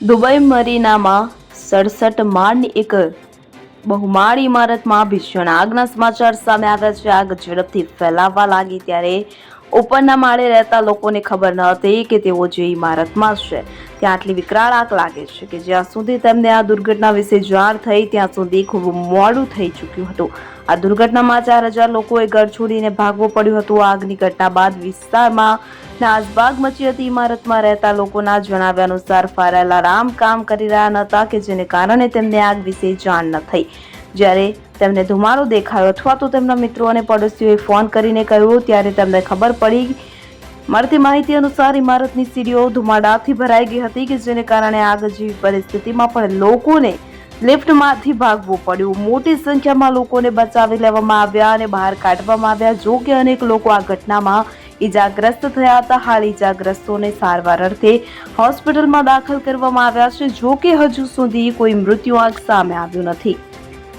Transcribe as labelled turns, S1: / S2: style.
S1: Dubai મરીનામાં સડસઠ માળની એક બહુમાળી ઇમારતમાં ભીષણ આગના સમાચાર સામે આવ્યા છે. આગ ઝડપથી ફેલાવવા લાગી ત્યારે ઉપરના માળે રહેતા લોકોને ખબર ન હતી કે તેઓ જે ઇમારતમાં છે. ત્યાં આટલી વિકરાળ આગ લાગે છે કે જ્યાં સુધી તેમને આ દુર્ઘટના વિશે જાણ થઈ, ત્યાં સુધી ખૂબ મોડું થઈ ચૂક્યું હતું. આ દુર્ઘટનામાં ચાર હજાર લોકોએ ઘર છોડીને ભાગવું પડ્યું હતું. આગની ઘટના બાદ વિસ્તારમાં નાસભાગ મચી હતી. ઇમારતમાં રહેતા લોકોના જણાવ્યા અનુસાર ફાયર રામ કામ કરી રહ્યા નહોતા કે જેને કારણે તેમને આગ વિશે જાણ ન થઈ. જ્યારે તેમને ધુમાડો દેખાયો અથવા તો તેમના મિત્રો અને પડોશીઓએ ફોન કરીને કહ્યું, ત્યારે તેમને ખબર પડી. મળતી માહિતી અનુસાર ઇમારતની સીડીઓ ધુમાડાથી ભરાઈ ગઈ હતી કે જેને કારણે આગ જેવી પરિસ્થિતિમાં પણ લોકોને લિફ્ટમાંથી ભાગવું પડ્યું. મોટી સંખ્યામાં લોકોને બચાવી લેવામાં આવ્યા અને બહાર કાઢવામાં આવ્યા, જો કે અનેક લોકો આ ઘટનામાં ઈજાગ્રસ્ત થયા હતા. હાલ ઈજાગ્રસ્તોને સારવાર અર્થે હોસ્પિટલમાં દાખલ કરવામાં આવ્યા છે, જો કે હજુ સુધી કોઈ મૃત્યુ આંક સામે આવ્યું નથી.